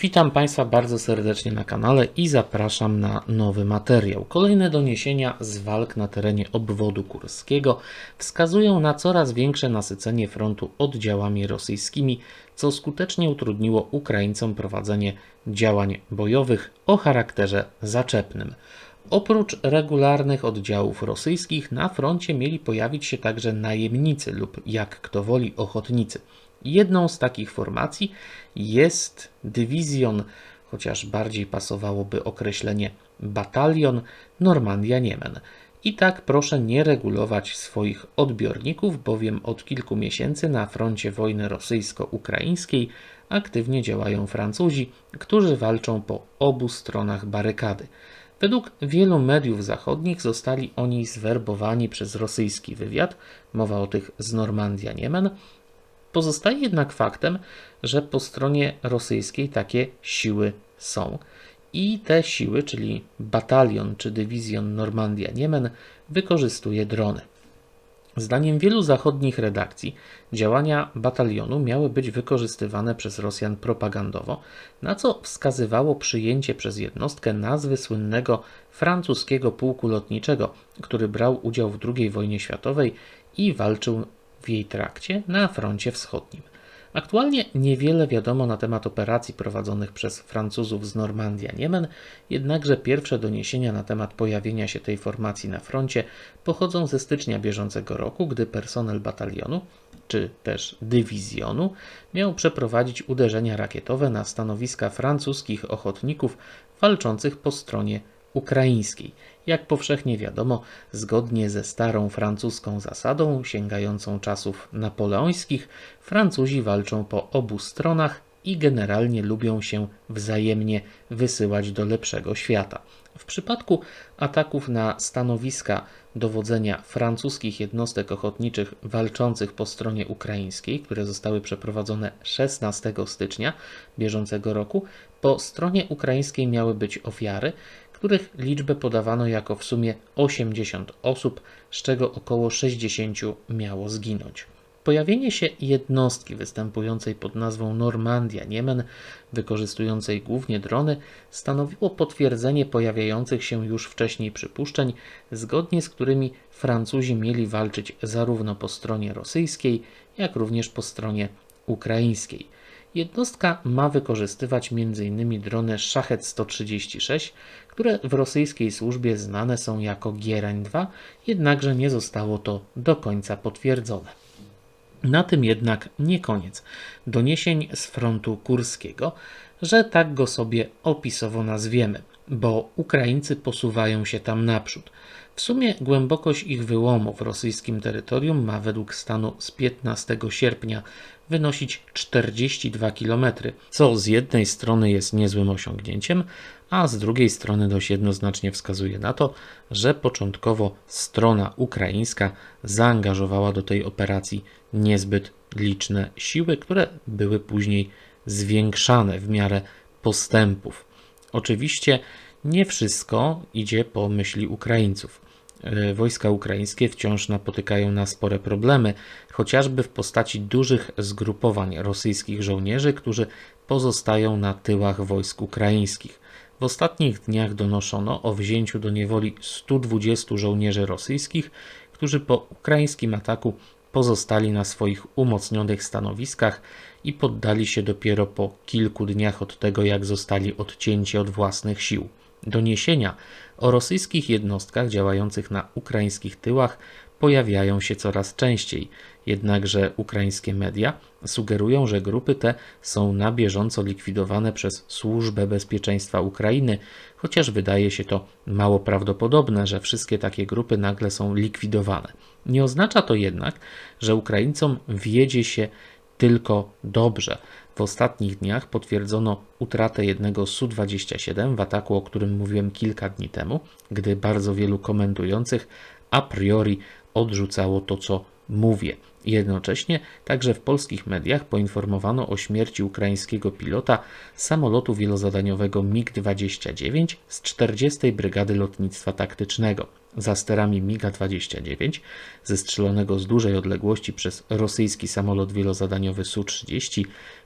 Witam Państwa bardzo serdecznie na kanale i zapraszam na nowy materiał. Kolejne doniesienia z walk na terenie obwodu kurskiego wskazują na coraz większe nasycenie frontu oddziałami rosyjskimi, co skutecznie utrudniło Ukraińcom prowadzenie działań bojowych o charakterze zaczepnym. Oprócz regularnych oddziałów rosyjskich na froncie mieli pojawić się także najemnicy lub jak kto woli ochotnicy. Jedną z takich formacji jest dywizjon, chociaż bardziej pasowałoby określenie batalion Normandia-Niemen. I tak proszę nie regulować swoich odbiorników, bowiem od kilku miesięcy na froncie wojny rosyjsko-ukraińskiej aktywnie działają Francuzi, którzy walczą po obu stronach barykady. Według wielu mediów zachodnich zostali oni zwerbowani przez rosyjski wywiad, mowa o tych z Normandia-Niemen, Pozostaje jednak faktem, że po stronie rosyjskiej takie siły są. I te siły, czyli batalion czy dywizjon Normandia-Niemen, wykorzystuje drony. Zdaniem wielu zachodnich redakcji, działania batalionu miały być wykorzystywane przez Rosjan propagandowo, na co wskazywało przyjęcie przez jednostkę nazwy słynnego francuskiego pułku lotniczego, który brał udział w II wojnie światowej i walczył w jej trakcie na froncie wschodnim. Aktualnie niewiele wiadomo na temat operacji prowadzonych przez Francuzów z Normandia-Niemen, jednakże pierwsze doniesienia na temat pojawienia się tej formacji na froncie pochodzą ze stycznia bieżącego roku, gdy personel batalionu czy też dywizjonu miał przeprowadzić uderzenia rakietowe na stanowiska francuskich ochotników walczących po stronie ukraińskiej. Jak powszechnie wiadomo, zgodnie ze starą francuską zasadą sięgającą czasów napoleońskich, Francuzi walczą po obu stronach i generalnie lubią się wzajemnie wysyłać do lepszego świata. W przypadku ataków na stanowiska dowodzenia francuskich jednostek ochotniczych walczących po stronie ukraińskiej, które zostały przeprowadzone 16 stycznia bieżącego roku, po stronie ukraińskiej miały być ofiary, których liczbę podawano jako w sumie 80 osób, z czego około 60 miało zginąć. Pojawienie się jednostki występującej pod nazwą Normandia Niemen, wykorzystującej głównie drony, stanowiło potwierdzenie pojawiających się już wcześniej przypuszczeń, zgodnie z którymi Francuzi mieli walczyć zarówno po stronie rosyjskiej, jak również po stronie ukraińskiej. Jednostka ma wykorzystywać m.in. drony Szachet 136, które w rosyjskiej służbie znane są jako Gierań-2, jednakże nie zostało to do końca potwierdzone. Na tym jednak nie koniec doniesień z frontu kurskiego, że tak go sobie opisowo nazwiemy, bo Ukraińcy posuwają się tam naprzód. W sumie głębokość ich wyłomu w rosyjskim terytorium ma według stanu z 15 sierpnia wynosić 42 km, co z jednej strony jest niezłym osiągnięciem, a z drugiej strony dość jednoznacznie wskazuje na to, że początkowo strona ukraińska zaangażowała do tej operacji niezbyt liczne siły, które były później zwiększane w miarę postępów. Oczywiście nie wszystko idzie po myśli Ukraińców. E, wojska ukraińskie wciąż napotykają na spore problemy, chociażby w postaci dużych zgrupowań rosyjskich żołnierzy, którzy pozostają na tyłach wojsk ukraińskich. W ostatnich dniach donoszono o wzięciu do niewoli 120 żołnierzy rosyjskich, którzy po ukraińskim ataku pozostali na swoich umocnionych stanowiskach i poddali się dopiero po kilku dniach od tego, jak zostali odcięci od własnych sił. Doniesienia o rosyjskich jednostkach działających na ukraińskich tyłach pojawiają się coraz częściej, jednakże ukraińskie media sugerują, że grupy te są na bieżąco likwidowane przez Służbę Bezpieczeństwa Ukrainy, chociaż wydaje się to mało prawdopodobne, że wszystkie takie grupy nagle są likwidowane. Nie oznacza to jednak, że Ukraińcom wiedzie się tylko dobrze. W ostatnich dniach potwierdzono utratę jednego Su-27 w ataku, o którym mówiłem kilka dni temu, gdy bardzo wielu komentujących a priori odrzucało to, co mówię. Jednocześnie także w polskich mediach poinformowano o śmierci ukraińskiego pilota samolotu wielozadaniowego MiG-29 z 40. Brygady Lotnictwa Taktycznego. Za sterami MiG-29, zestrzelonego z dużej odległości przez rosyjski samolot wielozadaniowy Su-30,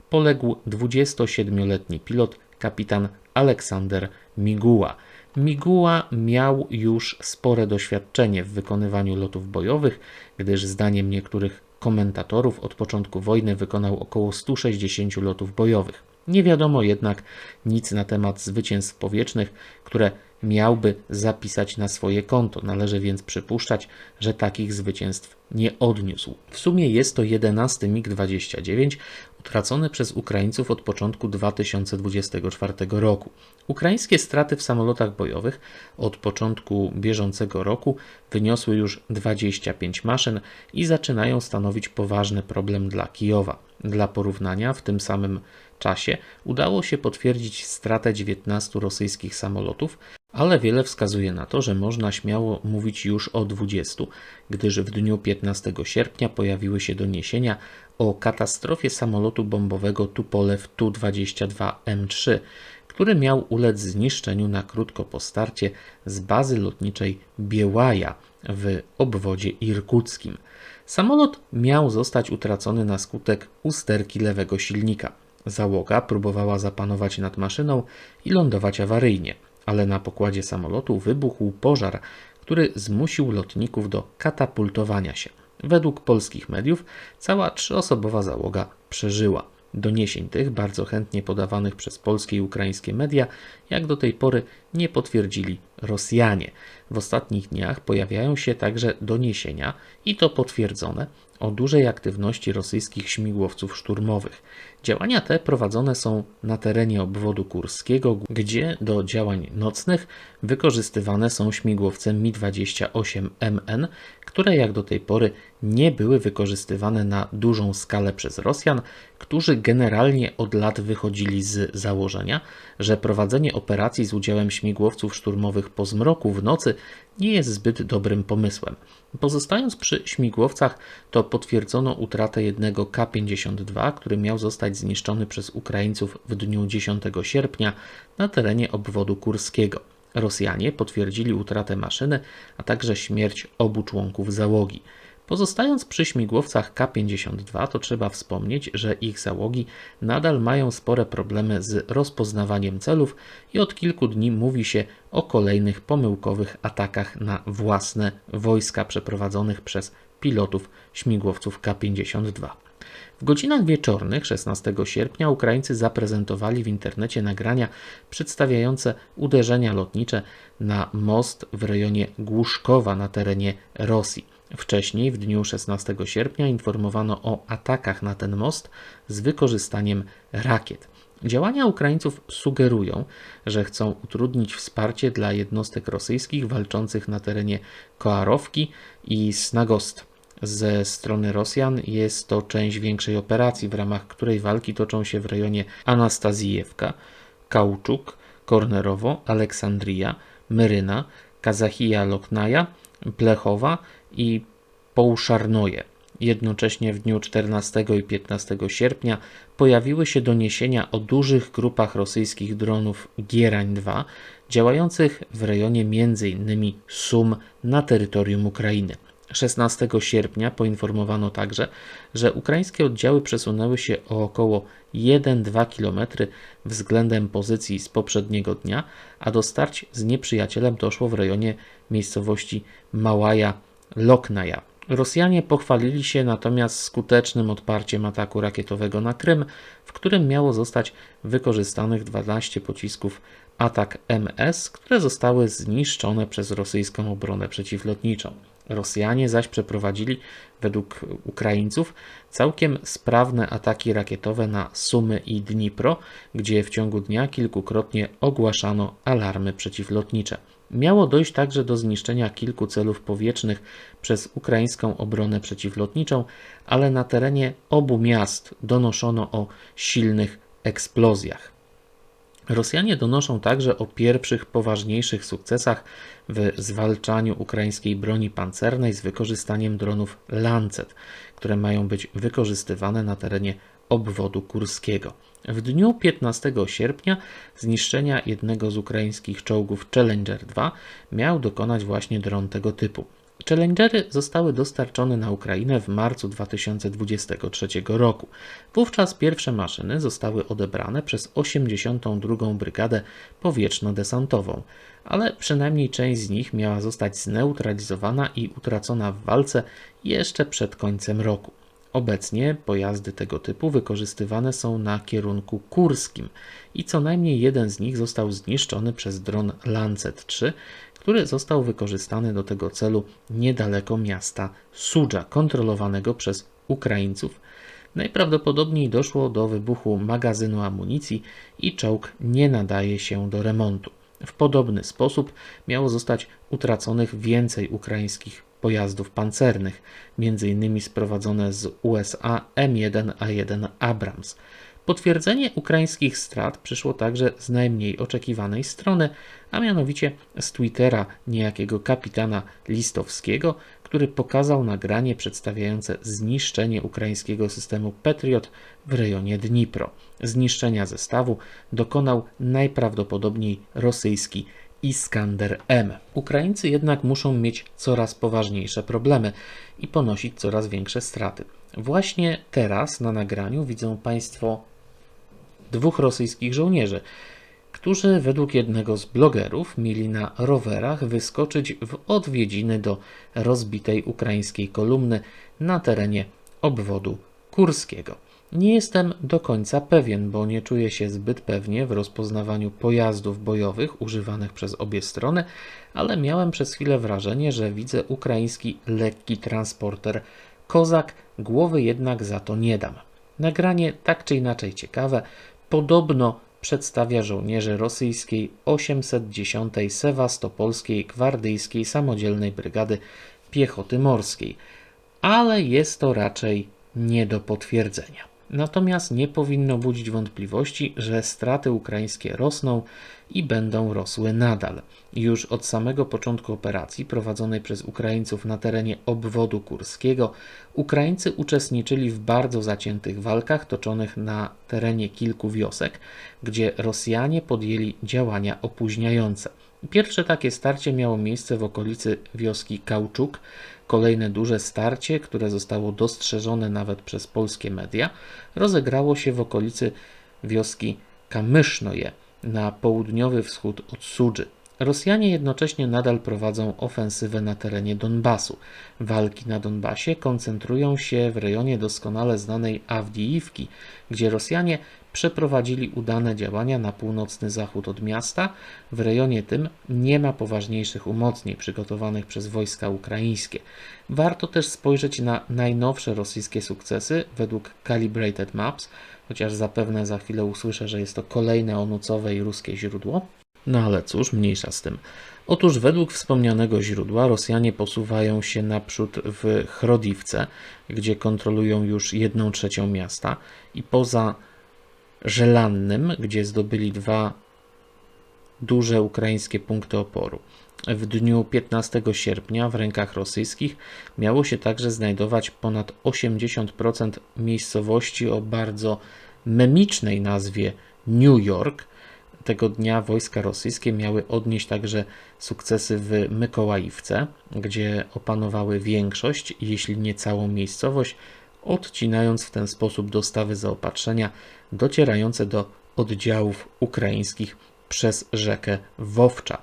poległ 27-letni pilot kapitan Aleksander Miguła. Miguła miał już spore doświadczenie w wykonywaniu lotów bojowych, gdyż zdaniem niektórych komentatorów od początku wojny wykonał około 160 lotów bojowych. Nie wiadomo jednak nic na temat zwycięstw powietrznych, które miałby zapisać na swoje konto. Należy więc przypuszczać, że takich zwycięstw nie odniósł. W sumie jest to 11 MiG-29 utracony przez Ukraińców od początku 2024 roku. Ukraińskie straty w samolotach bojowych od początku bieżącego roku wyniosły już 25 maszyn i zaczynają stanowić poważny problem dla Kijowa. Dla porównania, w tym samym czasie udało się potwierdzić stratę 19 rosyjskich samolotów, ale wiele wskazuje na to, że można śmiało mówić już o 20, gdyż w dniu 15 sierpnia pojawiły się doniesienia o katastrofie samolotu bombowego Tupolew Tu-22M3, który miał ulec zniszczeniu na krótko po starcie z bazy lotniczej Biełaja w obwodzie irkuckim. Samolot miał zostać utracony na skutek usterki lewego silnika. Załoga próbowała zapanować nad maszyną i lądować awaryjnie, ale na pokładzie samolotu wybuchł pożar, który zmusił lotników do katapultowania się. Według polskich mediów cała trzyosobowa załoga przeżyła. Doniesień tych, bardzo chętnie podawanych przez polskie i ukraińskie media, jak do tej pory nie potwierdzili Rosjanie. W ostatnich dniach pojawiają się także doniesienia, i to potwierdzone, o dużej aktywności rosyjskich śmigłowców szturmowych. Działania te prowadzone są na terenie obwodu kurskiego, gdzie do działań nocnych wykorzystywane są śmigłowce Mi-28MN, które jak do tej pory nie były wykorzystywane na dużą skalę przez Rosjan, którzy generalnie od lat wychodzili z założenia, że prowadzenie operacji z udziałem śmigłowców szturmowych po zmroku w nocy nie jest zbyt dobrym pomysłem. Pozostając przy śmigłowcach, to potwierdzono utratę jednego K-52, który miał zostać zniszczony przez Ukraińców w dniu 10 sierpnia na terenie obwodu kurskiego. Rosjanie potwierdzili utratę maszyny, a także śmierć obu członków załogi. Pozostając przy śmigłowcach K-52, to trzeba wspomnieć, że ich załogi nadal mają spore problemy z rozpoznawaniem celów i od kilku dni mówi się o kolejnych pomyłkowych atakach na własne wojska przeprowadzonych przez pilotów śmigłowców K-52. W godzinach wieczornych 16 sierpnia Ukraińcy zaprezentowali w internecie nagrania przedstawiające uderzenia lotnicze na most w rejonie Głuszkowa na terenie Rosji. Wcześniej, w dniu 16 sierpnia, informowano o atakach na ten most z wykorzystaniem rakiet. Działania Ukraińców sugerują, że chcą utrudnić wsparcie dla jednostek rosyjskich walczących na terenie Koarowki i Snagost. Ze strony Rosjan jest to część większej operacji, w ramach której walki toczą się w rejonie Anastazijewka, Kauczuk, Kornerowo, Aleksandria, Myryna, Kazachija Loknaja, Plechowa i Połuszarnoje. Jednocześnie w dniu 14 i 15 sierpnia pojawiły się doniesienia o dużych grupach rosyjskich dronów Gierań-2 działających w rejonie m.in. Sum na terytorium Ukrainy. 16 sierpnia poinformowano także, że ukraińskie oddziały przesunęły się o około 1-2 km względem pozycji z poprzedniego dnia, a do starć z nieprzyjacielem doszło w rejonie miejscowości Małaja Loknaja. Rosjanie pochwalili się natomiast skutecznym odparciem ataku rakietowego na Krym, w którym miało zostać wykorzystanych 12 pocisków atak MS, które zostały zniszczone przez rosyjską obronę przeciwlotniczą. Rosjanie zaś przeprowadzili, według Ukraińców, całkiem sprawne ataki rakietowe na Sumy i Dnipro, gdzie w ciągu dnia kilkukrotnie ogłaszano alarmy przeciwlotnicze. Miało dojść także do zniszczenia kilku celów powietrznych przez ukraińską obronę przeciwlotniczą, ale na terenie obu miast donoszono o silnych eksplozjach. Rosjanie donoszą także o pierwszych poważniejszych sukcesach w zwalczaniu ukraińskiej broni pancernej z wykorzystaniem dronów Lancet, które mają być wykorzystywane na terenie obwodu kurskiego. W dniu 15 sierpnia zniszczenia jednego z ukraińskich czołgów Challenger 2 miał dokonać właśnie dron tego typu. Challengery zostały dostarczone na Ukrainę w marcu 2023 roku. Wówczas pierwsze maszyny zostały odebrane przez 82. Brygadę Powietrzno-Desantową, ale przynajmniej część z nich miała zostać zneutralizowana i utracona w walce jeszcze przed końcem roku. Obecnie pojazdy tego typu wykorzystywane są na kierunku kurskim i co najmniej jeden z nich został zniszczony przez dron Lancet 3, który został wykorzystany do tego celu niedaleko miasta Sudża, kontrolowanego przez Ukraińców. Najprawdopodobniej doszło do wybuchu magazynu amunicji i czołg nie nadaje się do remontu. W podobny sposób miało zostać utraconych więcej ukraińskich pojazdów pancernych, m.in. sprowadzone z USA M1A1 Abrams. Potwierdzenie ukraińskich strat przyszło także z najmniej oczekiwanej strony, a mianowicie z Twittera niejakiego kapitana Listowskiego, który pokazał nagranie przedstawiające zniszczenie ukraińskiego systemu Patriot w rejonie Dnipro. Zniszczenia zestawu dokonał najprawdopodobniej rosyjski Iskander M. Ukraińcy jednak muszą mieć coraz poważniejsze problemy i ponosić coraz większe straty. Właśnie teraz na nagraniu widzą Państwo dwóch rosyjskich żołnierzy, którzy według jednego z blogerów mieli na rowerach wyskoczyć w odwiedziny do rozbitej ukraińskiej kolumny na terenie obwodu kurskiego. Nie jestem do końca pewien, bo nie czuję się zbyt pewnie w rozpoznawaniu pojazdów bojowych używanych przez obie strony, ale miałem przez chwilę wrażenie, że widzę ukraiński lekki transporter Kozak, głowy jednak za to nie dam. Nagranie tak czy inaczej ciekawe, podobno przedstawia żołnierzy rosyjskiej 810 Sewastopolskiej Gwardyjskiej Samodzielnej Brygady Piechoty Morskiej, ale jest to raczej nie do potwierdzenia. Natomiast nie powinno budzić wątpliwości, że straty ukraińskie rosną i będą rosły nadal. Już od samego początku operacji prowadzonej przez Ukraińców na terenie obwodu kurskiego, Ukraińcy uczestniczyli w bardzo zaciętych walkach toczonych na terenie kilku wiosek, gdzie Rosjanie podjęli działania opóźniające. Pierwsze takie starcie miało miejsce w okolicy wioski Kauczuk. Kolejne duże starcie, które zostało dostrzeżone nawet przez polskie media, rozegrało się w okolicy wioski Kamysznoje na południowy wschód od Sudży. Rosjanie jednocześnie nadal prowadzą ofensywę na terenie Donbasu. Walki na Donbasie koncentrują się w rejonie doskonale znanej Awdijiwki, gdzie Rosjanie przeprowadzili udane działania na północny zachód od miasta. W rejonie tym nie ma poważniejszych umocnień przygotowanych przez wojska ukraińskie. Warto też spojrzeć na najnowsze rosyjskie sukcesy według Calibrated Maps, chociaż zapewne za chwilę usłyszę, że jest to kolejne onucowe i ruskie źródło. No ale cóż, mniejsza z tym. Otóż według wspomnianego źródła Rosjanie posuwają się naprzód w Chrodiwce, gdzie kontrolują już jedną trzecią miasta i poza Żelannym, gdzie zdobyli dwa duże ukraińskie punkty oporu. W dniu 15 sierpnia w rękach rosyjskich miało się także znajdować ponad 80% miejscowości o bardzo memicznej nazwie New York. Tego dnia wojska rosyjskie miały odnieść także sukcesy w Mykołajówce, gdzie opanowały większość, jeśli nie całą miejscowość, odcinając w ten sposób dostawy zaopatrzenia docierające do oddziałów ukraińskich przez rzekę Wowcza.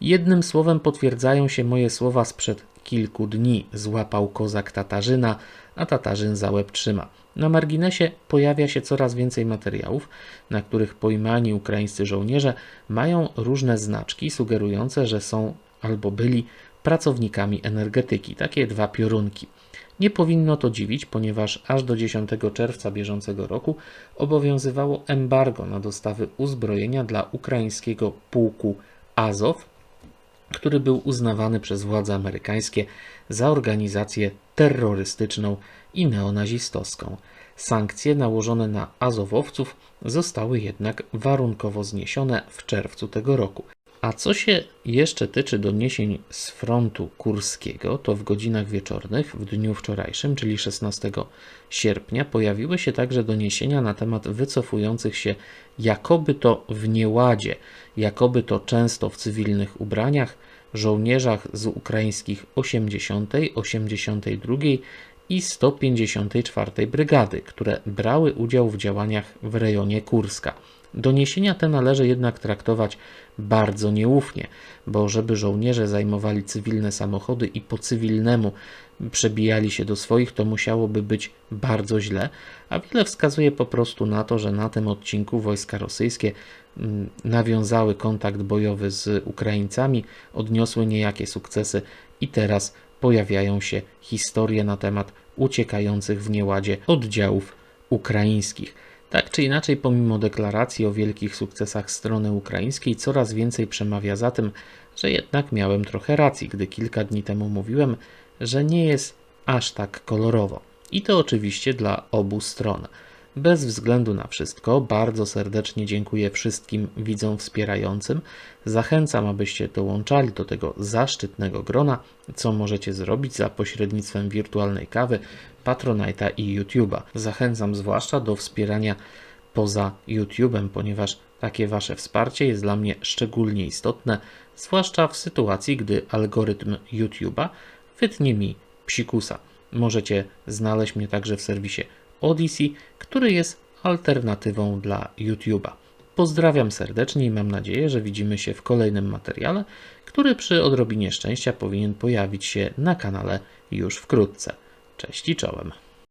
Jednym słowem potwierdzają się moje słowa sprzed kilku dni. Złapał kozak Tatarzyna, a Tatarzyn za łeb trzyma. Na marginesie pojawia się coraz więcej materiałów, na których pojmani ukraińscy żołnierze mają różne znaczki sugerujące, że są albo byli pracownikami energetyki. Takie dwa piorunki. Nie powinno to dziwić, ponieważ aż do 10 czerwca bieżącego roku obowiązywało embargo na dostawy uzbrojenia dla ukraińskiego pułku Azow, który był uznawany przez władze amerykańskie za organizację terrorystyczną i neonazistowską. Sankcje nałożone na Azowowców zostały jednak warunkowo zniesione w czerwcu tego roku. A co się jeszcze tyczy doniesień z frontu kurskiego, to w godzinach wieczornych w dniu wczorajszym, czyli 16 sierpnia, pojawiły się także doniesienia na temat wycofujących się jakoby to w nieładzie, jakoby to często w cywilnych ubraniach, żołnierzach z ukraińskich 80., 82 i 154 Brygady, które brały udział w działaniach w rejonie Kurska. Doniesienia te należy jednak traktować bardzo nieufnie, bo żeby żołnierze zajmowali cywilne samochody i po cywilnemu przebijali się do swoich, to musiałoby być bardzo źle, a wiele wskazuje po prostu na to, że na tym odcinku wojska rosyjskie mm, nawiązały kontakt bojowy z Ukraińcami, odniosły niejakie sukcesy i teraz pojawiają się historie na temat uciekających w nieładzie oddziałów ukraińskich. Tak czy inaczej, pomimo deklaracji o wielkich sukcesach strony ukraińskiej, coraz więcej przemawia za tym, że jednak miałem trochę racji, gdy kilka dni temu mówiłem, że nie jest aż tak kolorowo. I to oczywiście dla obu stron. Bez względu na wszystko, bardzo serdecznie dziękuję wszystkim widzom wspierającym. Zachęcam, abyście dołączali do tego zaszczytnego grona, co możecie zrobić za pośrednictwem wirtualnej kawy, Patronite'a i YouTube'a. Zachęcam zwłaszcza do wspierania poza YouTube'em, ponieważ takie Wasze wsparcie jest dla mnie szczególnie istotne, zwłaszcza w sytuacji, gdy algorytm YouTube'a wytnie mi psikusa. Możecie znaleźć mnie także w serwisie Odyssey, który jest alternatywą dla YouTube'a. Pozdrawiam serdecznie i mam nadzieję, że widzimy się w kolejnym materiale, który przy odrobinie szczęścia powinien pojawić się na kanale już wkrótce. Cześć i czołem.